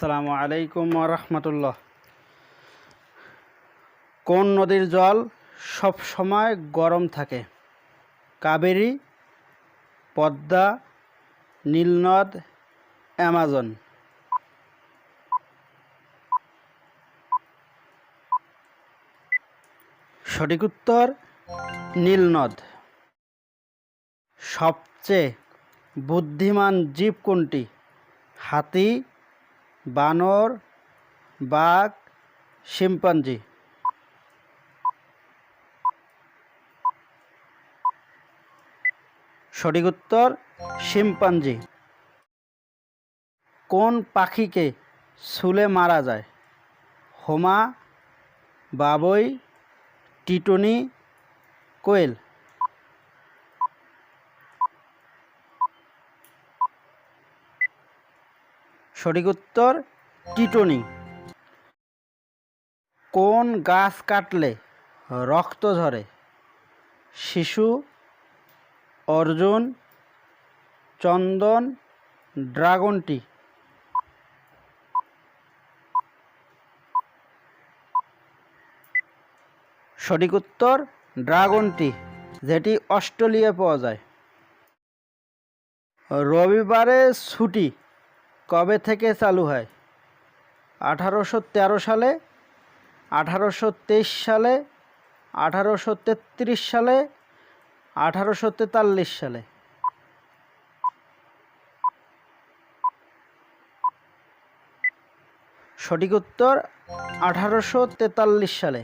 আসসালামু আলাইকুম রহমতুল্লাহ। কোন নদীর জল সব সময় গরম থাকে? কাবেরী, পদ্মা, নীলনদ, অ্যামাজন। সঠিক উত্তর, নীলনদ। সবচেয়ে বুদ্ধিমান জীব কোনটি? হাতি বানর, বাঘ, শিম্পাঞ্জি। সঠিক উত্তর, শিম্পাঞ্জি। কোন পাখিকে ছুলে মারা যায়? হোমা, বাবই, টিটনি, কোয়েল। সঠিক উত্তর টিটনি। কোন গাছ কাটলে রক্ত ঝরে? শিশু, অর্জুন, চন্দন, ড্রাগনটি। সঠিক উত্তর ড্রাগনটি, যেটি অস্ট্রেলিয়া পাওয়া যায়। রবিবারে ছুটি। কবে থেকে চালু হয়? আঠারোশো তেরো সালে, আঠারোশো তেইশ সালে, আঠারোশো তেত্রিশ সালে, আঠারোশো তেতাল্লিশ সালে। সঠিক উত্তর, আঠারোশো তেতাল্লিশ সালে।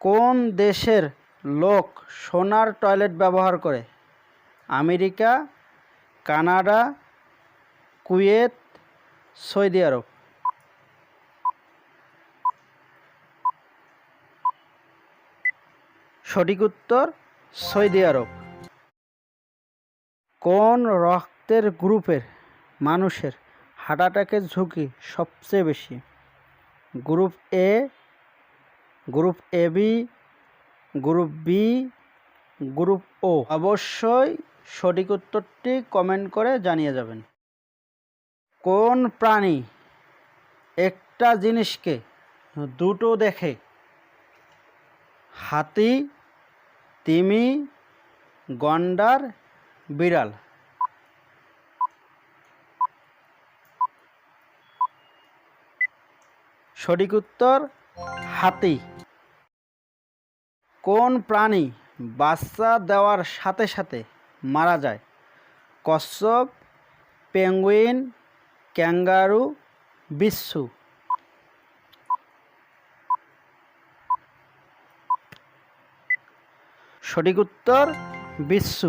কোন দেশের লোক সোনার টয়লেট ব্যবহার করে? America, Canada Kuwait, Saudi Arab. সঠিক উত্তর, সৌদি আরব। কোন রক্তের গ্রুপের মানুষের হার্ট অ্যাটাকের ঝুঁকি সবচেয়ে বেশি? Group A group A B group B group O অবশ্যই সঠিক উত্তরটি কমেন্ট করে জানিয়ে যাবেন। কোন প্রাণী একটা জিনিসকে দুটো দেখে? হাতি, তিমি, গন্ডার, বিড়াল। সঠিক উত্তর, হাতি। কোন প্রাণী বাচ্চা দেওয়ার সাথে সাথে মারা যায়? কচ্ছপ, পেঙ্গুইন ক্যাঙ্গারু বিচ্ছু। সঠিক উত্তর বিচ্ছু।